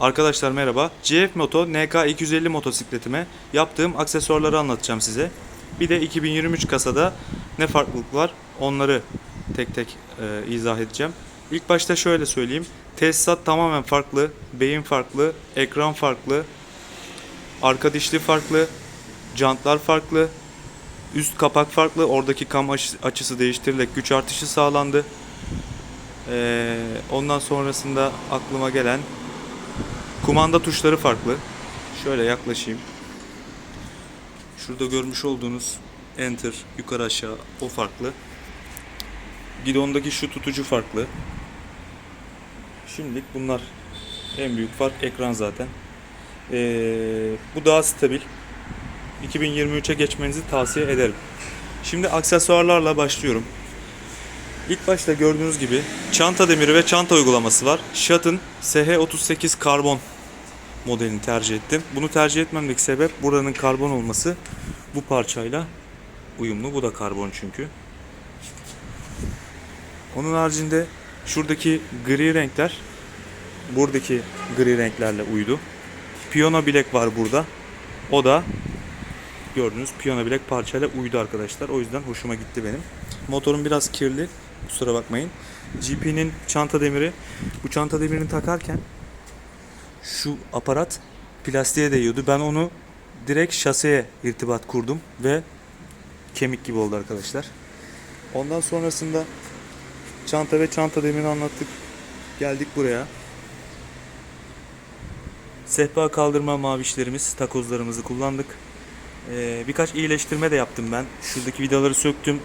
Arkadaşlar merhaba. GF Moto NK250 motosikletime yaptığım aksesuarları anlatacağım size. Bir de 2023 kasada ne farklılık var onları tek tek e, izah edeceğim. İlk başta şöyle söyleyeyim. Tesisat tamamen farklı, beyin farklı, ekran farklı, arka dişli farklı, jantlar farklı, üst kapak farklı. Oradaki kam açı- açısı değiştirilerek güç artışı sağlandı. Ee, ondan sonrasında aklıma gelen kumanda tuşları farklı. Şöyle yaklaşayım. Şurada görmüş olduğunuz enter yukarı aşağı o farklı. Gidondaki şu tutucu farklı. Şimdilik bunlar en büyük fark ekran zaten. Ee, bu daha stabil. 2023'e geçmenizi tavsiye ederim. Şimdi aksesuarlarla başlıyorum. İlk başta gördüğünüz gibi çanta demiri ve çanta uygulaması var. Shutt'ın SH38 karbon modelini tercih ettim. Bunu tercih etmemdeki sebep buranın karbon olması bu parçayla uyumlu. Bu da karbon çünkü. Onun haricinde şuradaki gri renkler buradaki gri renklerle uydu. Piyano bilek var burada. O da gördüğünüz piyano bilek parçayla uydu arkadaşlar. O yüzden hoşuma gitti benim. Motorum biraz kirli. Kusura bakmayın. GP'nin çanta demiri. Bu çanta demirini takarken şu aparat plastiğe değiyordu. Ben onu direkt şaseye irtibat kurdum ve kemik gibi oldu arkadaşlar. Ondan sonrasında çanta ve çanta demirini anlattık. Geldik buraya. Sehpa kaldırma mavişlerimiz, takozlarımızı kullandık. Ee, birkaç iyileştirme de yaptım ben. Şuradaki vidaları söktüm.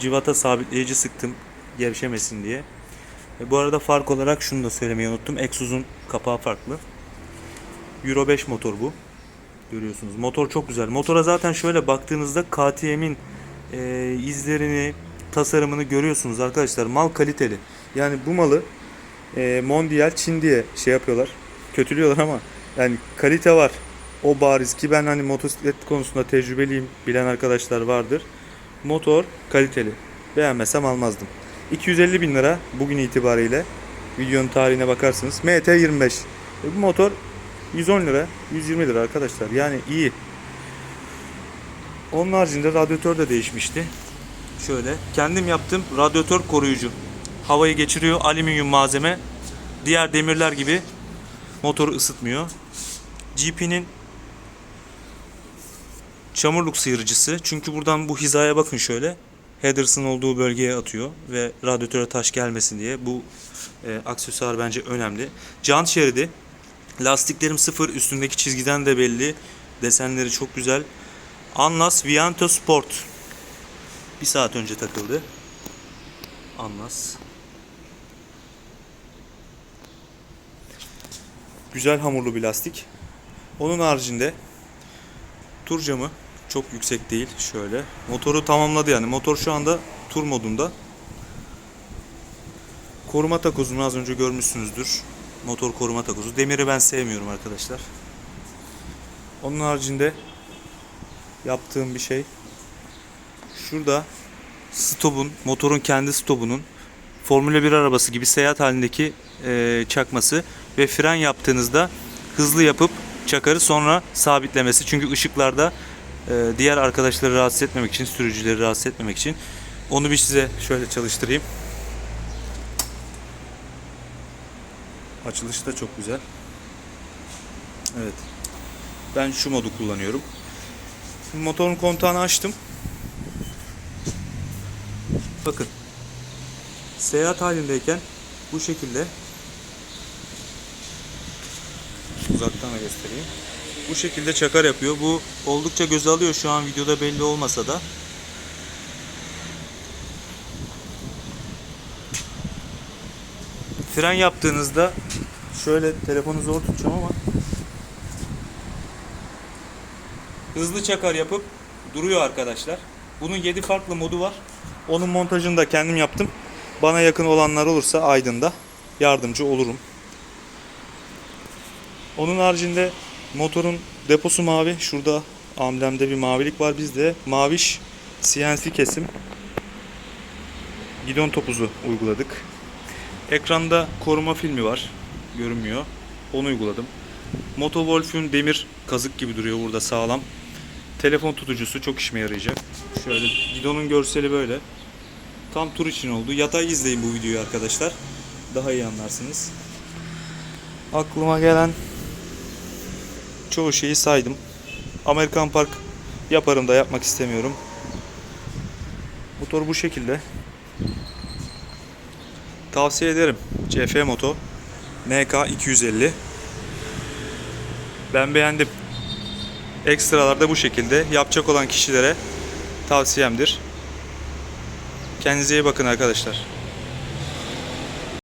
Civata sabitleyici sıktım gevşemesin diye. E, bu arada fark olarak şunu da söylemeyi unuttum. Exos'un kapağı farklı. Euro 5 motor bu. Görüyorsunuz. Motor çok güzel. Motora zaten şöyle baktığınızda KTM'in e, izlerini, tasarımını görüyorsunuz arkadaşlar. Mal kaliteli. Yani bu malı e, Mondial Çin diye şey yapıyorlar. Kötülüyorlar ama yani kalite var. O bariz ki ben hani motosiklet konusunda tecrübeliyim. Bilen arkadaşlar vardır. Motor kaliteli. Beğenmesem almazdım. 250 bin lira bugün itibariyle. Videonun tarihine bakarsınız. MT25. E, bu motor 110 lira, 120 lira arkadaşlar. Yani iyi. Onun haricinde radyatör de değişmişti. Şöyle kendim yaptım radyatör koruyucu. Havayı geçiriyor alüminyum malzeme. Diğer demirler gibi motoru ısıtmıyor. GP'nin çamurluk sıyırıcısı. Çünkü buradan bu hizaya bakın şöyle. Headers'ın olduğu bölgeye atıyor ve radyatöre taş gelmesin diye bu e, aksesuar bence önemli. Jant şeridi. Lastiklerim sıfır. Üstündeki çizgiden de belli. Desenleri çok güzel. Anlas Vianto Sport. Bir saat önce takıldı. Anlas. Güzel hamurlu bir lastik. Onun haricinde tur camı çok yüksek değil. Şöyle. Motoru tamamladı yani. Motor şu anda tur modunda. Koruma takozunu az önce görmüşsünüzdür. Motor koruma takozu. Demiri ben sevmiyorum arkadaşlar. Onun haricinde yaptığım bir şey. Şurada stopun, motorun kendi stopunun Formula 1 arabası gibi seyahat halindeki e, çakması ve fren yaptığınızda hızlı yapıp çakarı sonra sabitlemesi. Çünkü ışıklarda e, diğer arkadaşları rahatsız etmemek için, sürücüleri rahatsız etmemek için. Onu bir size şöyle çalıştırayım. Açılışı da çok güzel. Evet. Ben şu modu kullanıyorum. Şimdi motorun kontağını açtım. Bakın. Seyahat halindeyken bu şekilde uzaktan da göstereyim. Bu şekilde çakar yapıyor. Bu oldukça göze alıyor şu an videoda belli olmasa da. Fren yaptığınızda şöyle telefonu zor tutacağım ama hızlı çakar yapıp duruyor arkadaşlar. Bunun 7 farklı modu var. Onun montajını da kendim yaptım. Bana yakın olanlar olursa Aydın'da yardımcı olurum. Onun haricinde motorun deposu mavi. Şurada amblemde bir mavilik var bizde. Maviş CNC kesim. Gidon topuzu uyguladık. Ekranda koruma filmi var. Görünmüyor. Onu uyguladım. Moto Wolf'ün demir kazık gibi duruyor burada sağlam. Telefon tutucusu çok işime yarayacak. Şöyle gidonun görseli böyle. Tam tur için oldu. Yatay izleyin bu videoyu arkadaşlar. Daha iyi anlarsınız. Aklıma gelen çoğu şeyi saydım. Amerikan Park yaparım da yapmak istemiyorum. Motor bu şekilde. Tavsiye ederim. CF Moto NK 250. Ben beğendim. Ekstralar da bu şekilde. Yapacak olan kişilere tavsiyemdir. Kendinize iyi bakın arkadaşlar.